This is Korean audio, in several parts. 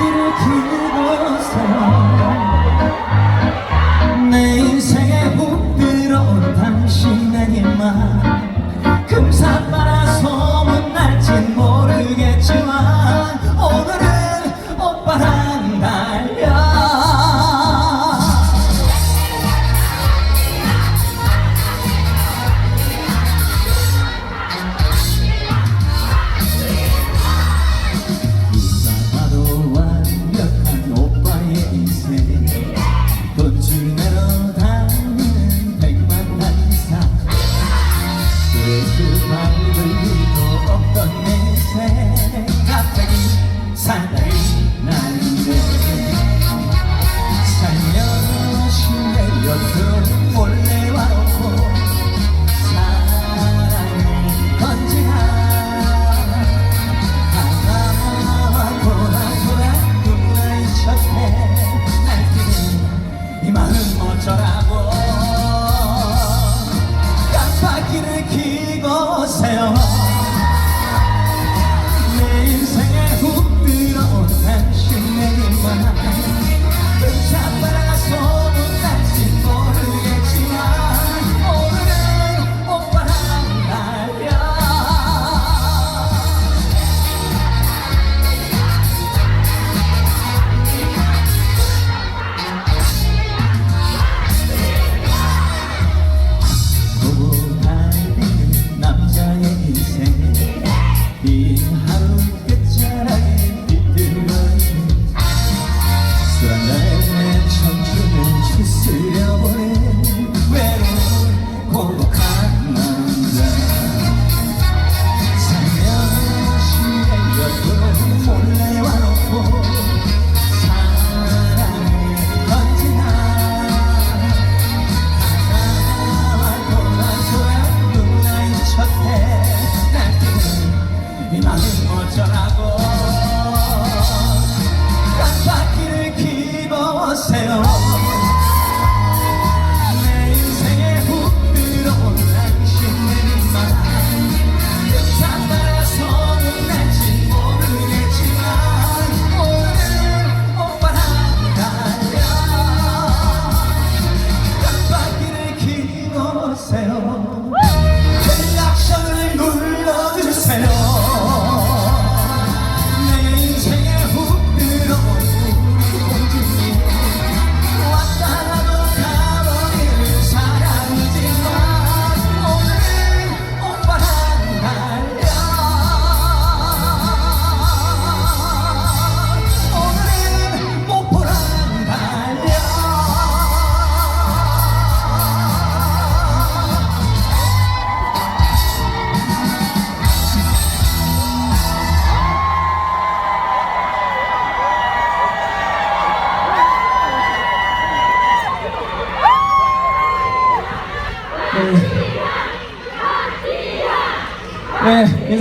내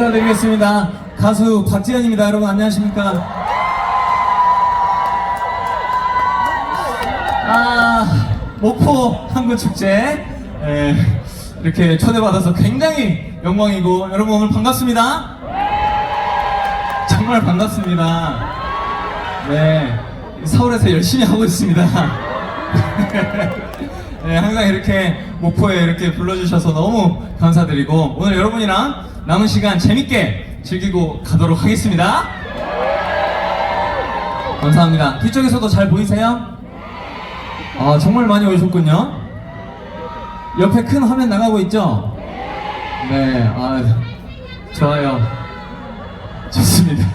인사드리겠습니다. 가수 박지현입니다. 여러분 안녕하십니까? 아, 목포 한국축제 예, 이렇게 초대받아서 굉장히 영광이고 여러분 오늘 반갑습니다. 정말 반갑습니다. 네, 서울에서 열심히 하고 있습니다. 네, 항상 이렇게 목포에 이렇게 불러주셔서 너무 감사드리고 오늘 여러분이랑 남은 시간 재밌게 즐기고 가도록 하겠습니다. 감사합니다. 뒤쪽에서도 잘 보이세요? 아, 정말 많이 오셨군요. 옆에 큰 화면 나가고 있죠? 네, 아, 좋아요. 좋습니다.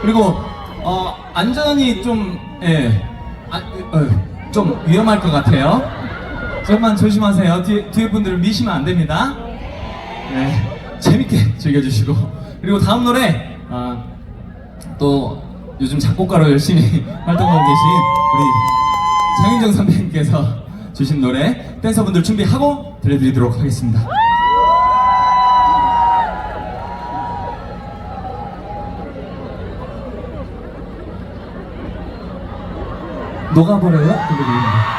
그리고, 어, 안전이 좀, 예, 아, 어, 좀 위험할 것 같아요. 조금만 조심하세요. 뒤에, 뒤에 분들을 미시면 안 됩니다. 네, 재밌게 즐겨주시고. 그리고 다음 노래, 아, 또 요즘 작곡가로 열심히 활동하고 계신 우리 장윤정 선배님께서 주신 노래 댄서분들 준비하고 들려드리도록 하겠습니다. 녹아버려요? 들려드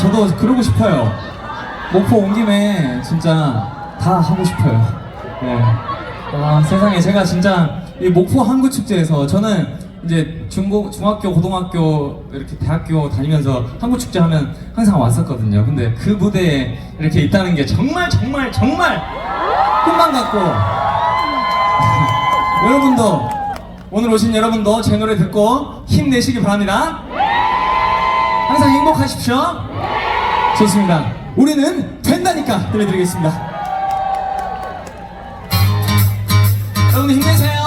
저도 그러고 싶어요. 목포 온 김에 진짜 다 하고 싶어요. 네. 와, 세상에 제가 진짜 이 목포 항구축제에서 저는 이제 중고 중학교 고등학교 이렇게 대학교 다니면서 항구축제 하면 항상 왔었거든요. 근데 그 무대에 이렇게 있다는 게 정말 정말 정말 꿈만 같고 여러분도 오늘 오신 여러분도 제 노래 듣고 힘내시기 바랍니다. 항상 행복하십시오. 좋습니다. 우리는 된다니까 들려드리겠습니다. 여러분 힘내세요.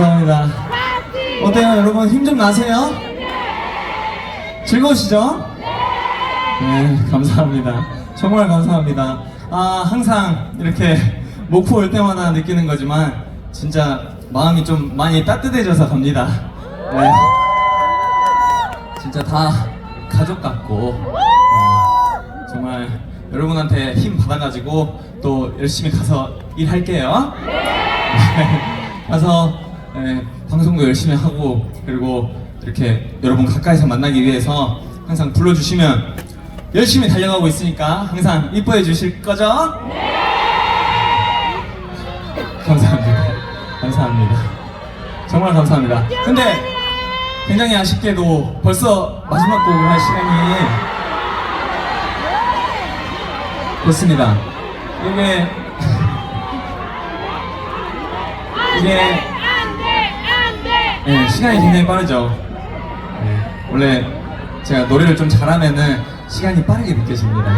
감사합니다. 어때요, 여러분? 힘 좀 나세요? 즐거우시죠? 네, 감사합니다. 정말 감사합니다. 아, 항상 이렇게 목포 올 때마다 느끼는 거지만, 진짜 마음이 좀 많이 따뜻해져서 갑니다. 네. 진짜 다 가족 같고, 네, 정말 여러분한테 힘 받아가지고 또 열심히 가서 일할게요. 가서 예, 방송도 열심히 하고 그리고 이렇게 여러분 가까이서 만나기 위해서 항상 불러주시면 열심히 달려가고 있으니까 항상 이뻐해 주실 거죠? 감사합니다. 감사합니다. 정말 감사합니다. 근데 굉장히 아쉽게도 벌써 마지막 곡을 할 시간이 됐습니다. 이게 이게 네, 시간이 굉장히 빠르죠. 네, 원래 제가 노래를 좀 잘하면은 시간이 빠르게 느껴집니다.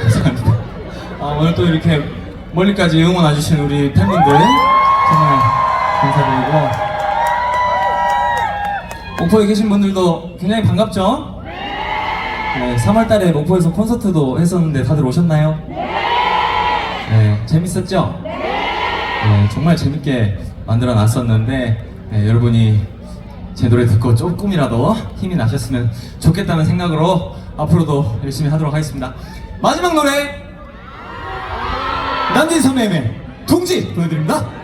감사합니다. 아, 오늘 또 이렇게 멀리까지 응원 와주신 우리 팬분들 정말 감사드리고 목포에 계신 분들도 굉장히 반갑죠? 네, 3월달에 목포에서 콘서트도 했었는데 다들 오셨나요? 네, 재밌었죠? 네, 정말 재밌게 만들어 놨었는데 네, 여러분이 제 노래 듣고 조금이라도 힘이 나셨으면 좋겠다는 생각으로 앞으로도 열심히 하도록 하겠습니다. 마지막 노래 남진 선배님의 동지 보여드립니다.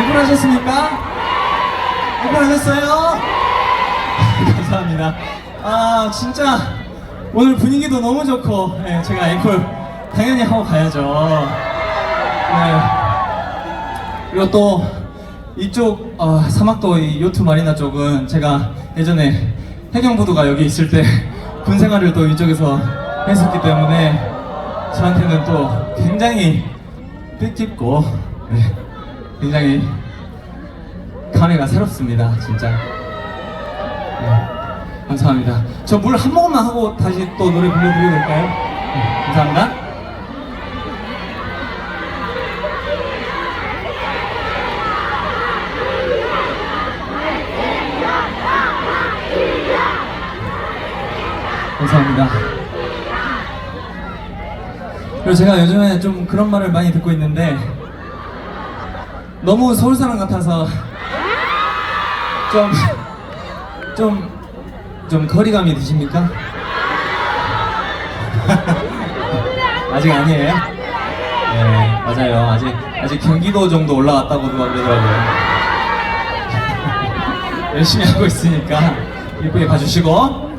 앵콜 하셨습니까? 앵콜 하셨어요? 감사합니다. 아, 진짜 오늘 분위기도 너무 좋고, 예, 제가 앵콜 당연히 하고 가야죠. 네. 그리고 또 이쪽 어, 사막도 이 요트 마리나 쪽은 제가 예전에 해경부두가 여기 있을 때 군 생활을 또 이쪽에서 했었기 때문에 저한테는 또 굉장히 뜻깊고 네, 굉장히 감회가 새롭습니다 진짜 네, 감사합니다 저 물 한 모금만 하고 다시 또 노래 불러드려도 될까요? 네, 감사합니다 감사합니다. 그리고 제가 요즘에 좀 그런 말을 많이 듣고 있는데 너무 서울 사람 같아서 좀 좀, 좀 거리감이 드십니까? 아직 아니에요? 네, 맞아요. 아직, 아직 경기도 정도 올라갔다고 누가 그러더라고요. 열심히 하고 있으니까 예쁘게 봐주시고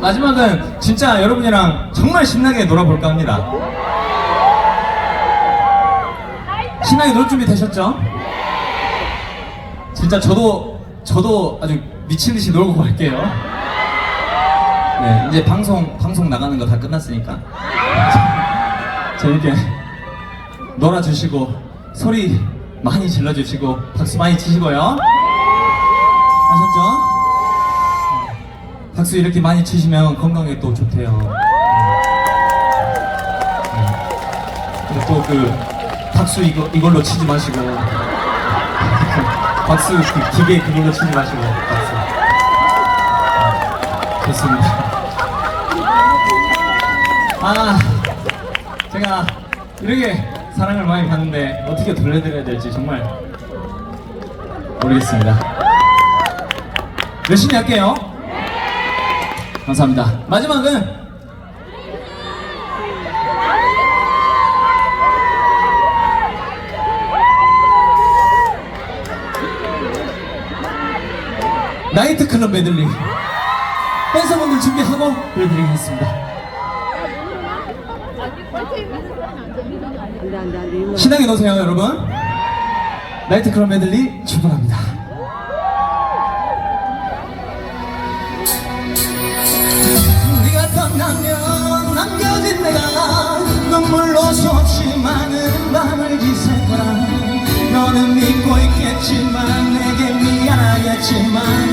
마지막은 진짜 여러분이랑 정말 신나게 놀아볼까 합니다. 신나게 놀 준비 되셨죠? 진짜 저도 저도 아주 미친 듯이 놀고 갈게요. 네, 이제 방송 방송 나가는 거 다 끝났으니까 재밌게 놀아주시고 소리 많이 질러주시고 박수 많이 치시고요. 아셨죠? 박수 이렇게 많이 치시면 건강에 또 좋대요. 네. 그리고 또그 박수 이거 이걸로 치지 마시고 박수 그 기계 그걸로 치지 마시고 박수. 네. 좋습니다. 아 제가 이렇게 사랑을 많이 받는데 어떻게 돌려드려야 될지 정말 모르겠습니다. 열심히 할게요. 감사합니다. 마지막은 나이트 클럽 메들리 댄서분들 준비하고 보여드리겠습니다. 신나게 노세요 여러분. 나이트 클럽 메들리 출발합니다. 떠나면 남겨진 내가 눈물로 수없이 많은 밤을 거라 너는 믿고 있겠지만 내게 미안하겠지만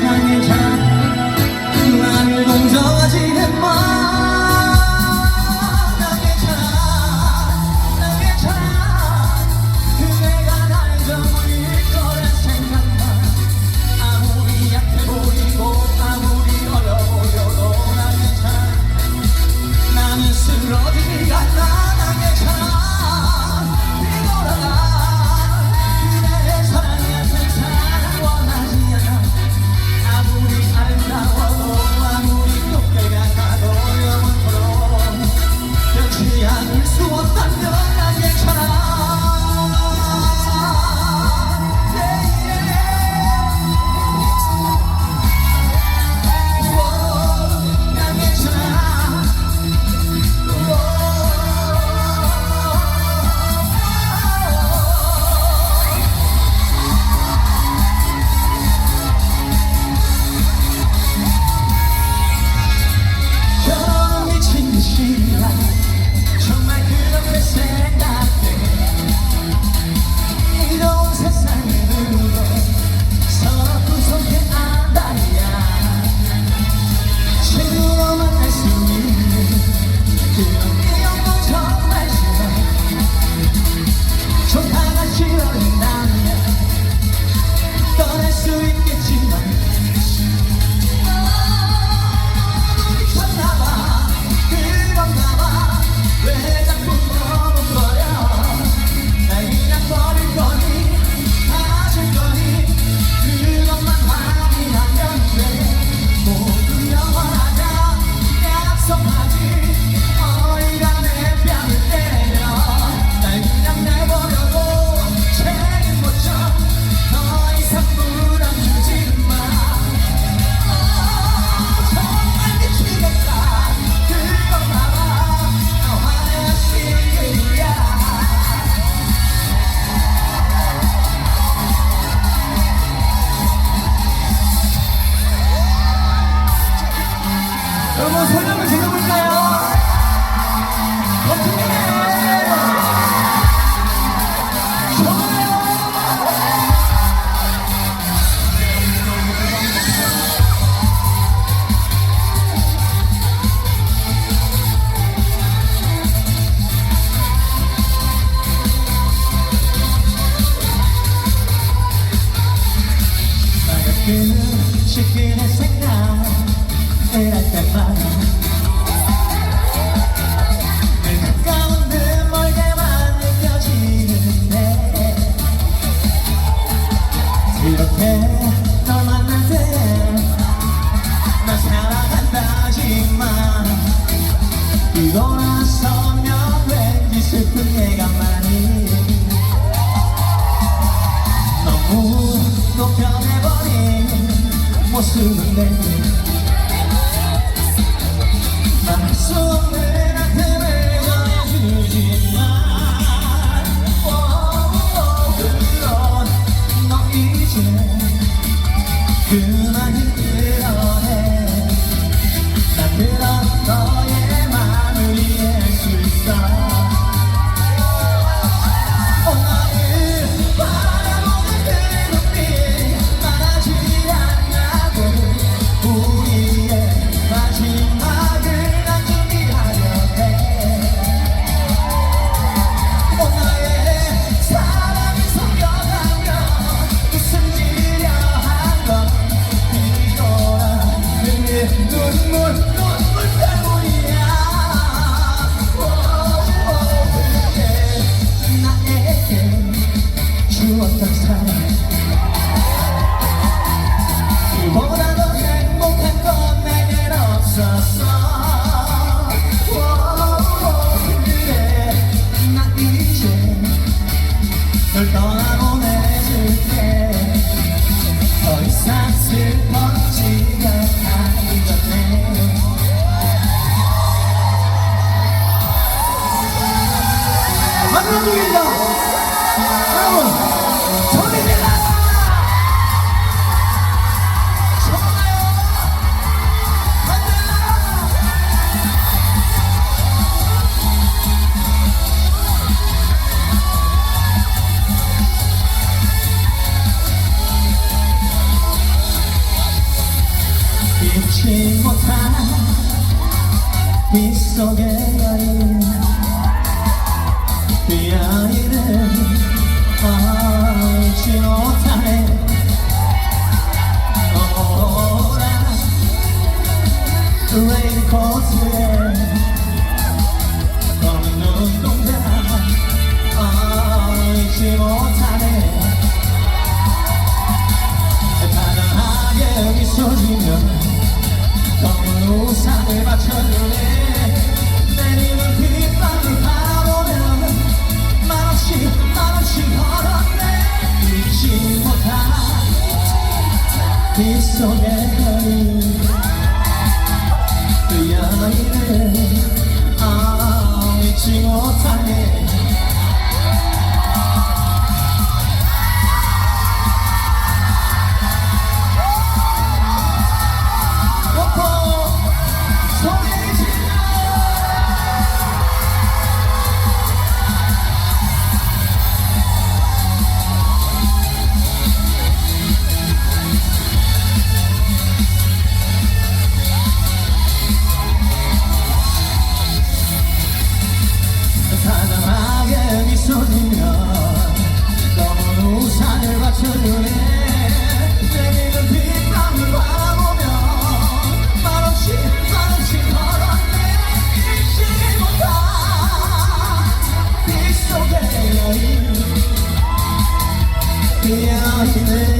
한번 설명 すね。 속에 Yeah.